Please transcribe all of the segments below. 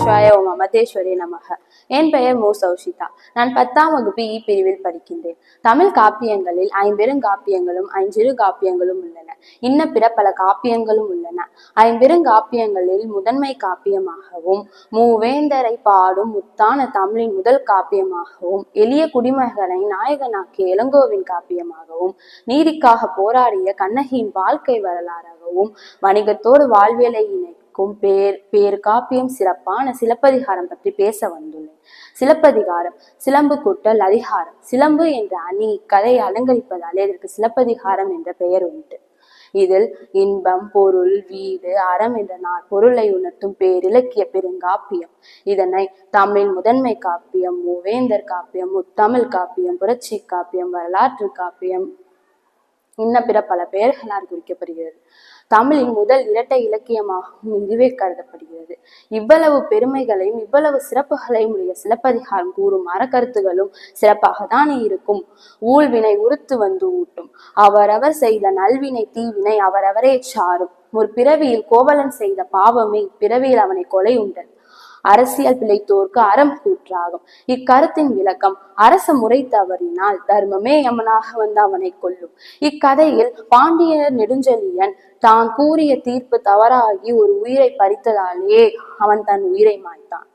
சிவாய ஓம் அமதேஸ்வரி நமக. என் பெயர் மு சௌஷிதா. நான் பத்தாம் வகுப்பு இ பிரிவில் படிக்கின்றேன். தமிழ் காப்பியங்களில் ஐம்பெரும் காப்பியங்களும் ஐஞ்சிறு காப்பியங்களும் உள்ளன. இன்ன பிற பல காப்பியங்களும் உள்ளன. ஐம்பெரும் காப்பியங்களில் முதன்மை காப்பியமாகவும் மூவேந்தரை பாடும் முத்தான தமிழின் முதல் காப்பியமாகவும் எளிய குடிமகனை நாயகனாக்கிய இளங்கோவின் காப்பியமாகவும் நீதிக்காக போராடிய கண்ணகியின் வாழ்க்கை வரலாறாகவும் வணிகத்தோடு வாழ்வியலை இணை இணைக்கும் பேர் பேர் காப்பியம் சிறப்பான சிலப்பதிகாரம் பற்றி பேச வந்துள்ளேன். சிலப்பதிகாரம் சிலம்பு கூட்டல் அதிகாரம். சிலம்பு என்ற அணி இக்கதையை அலங்கரிப்பதால் இதற்கு சிலப்பதிகாரம் என்ற பெயர் உண்டு. இதில் இன்பம் பொருள் வீடு அறம் என்ற நாள் பொருளை உணர்த்தும் பேரிலக்கிய பெருங்காப்பியம். இதனை தமிழ் முதன்மை காப்பியம் மூவேந்தர் காப்பியம் முத்தமிழ் காப்பியம் புரட்சி காப்பியம் வரலாற்று காப்பியம் இன்ன பிற பல பெயர்களால் குறிக்கப்படுகிறது. தமிழின் முதல் இரட்டை இலக்கியமாகவும் இதுவே கருதப்படுகிறது. இவ்வளவு பெருமைகளையும் இவ்வளவு சிறப்புகளையும் உடைய சிலப்பதிகாரம் கூறும் அறக்கருத்துகளும் சிறப்பாக தானே இருக்கும். ஊழ்வினை உறுத்து வந்து ஊட்டும். அவரவர் செய்த நல்வினை தீவினை அவரவரே சாரும். ஒரு பிறவியில் கோவலன் செய்த பாவமே பிறவியில் அவனை கொலை உண்டது அரசியல் பிழைத்தோர்க்கு அறம் கூற்றாகும். இக்கருத்தின் விளக்கம் அரச முறை தவறினால் தர்மமே யமனாக வந்து அவனை கொல்லும். இக்கதையில் பாண்டியர் நெடுஞ்செழியன் தான் கூறிய தீர்ப்பு தவறாகி ஒரு உயிரை பறித்ததாலேயே அவன் தன் உயிரை மாய்த்தான்.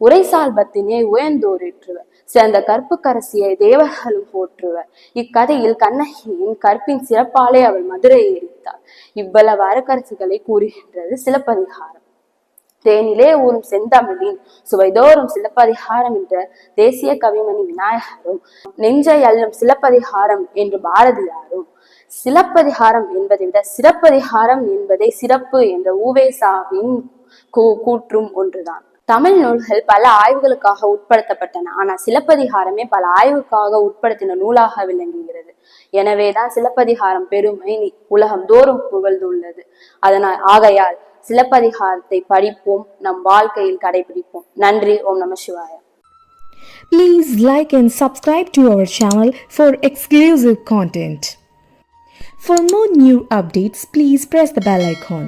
உரைசால்பத்தினே உயர்ந்தோரிற்றுவர். சிறந்த கற்புக்கரசியை தேவர்களும் போற்றுவர். இக்கதையில் கண்ணகியின் கற்பின் சிறப்பாலே அவள் மதுரையை எரித்தாள். இவ்வளவு அறக்கரசுகளை கூறுகின்றது சிலப்பதிகாரம். தேனிலே ஊறும் செந்தமிழின் சுவைதோறும் சிலப்பதிகாரம் என்ற தேசிய கவிமணி விநாயகரும் நெஞ்சை அள்ளும் சிலப்பதிகாரம் என்று பாரதியாரும். சிலப்பதிகாரம் என்பதை விட சிறப்பதிகாரம் என்பதை சிறப்பு என்ற ஊவேசாவின் கூ- கூற்றும் ஒன்றுதான். தமிழ் நூல்கள் பல ஆய்வுகளுக்காக உட்படுத்தப்பட்டன. ஆனால் சிலப்பதிகாரமே பல ஆய்வுக்காக உட்படுத்தின நூலாக விளங்குகிறது எனவேதான் சிலப்பதிகாரம் பெருமை உலகம் தோறும் புகழ்ந்துள்ளது. அதனால் ஆகையால் சிலப்பதிகாரத்தை படிப்போம் நம் வாழ்க்கையில் கடைபிடிப்போம் நன்றி ஓம் நம சிவாய Please like and subscribe to our channel for exclusive content. For more new updates, please press the bell icon.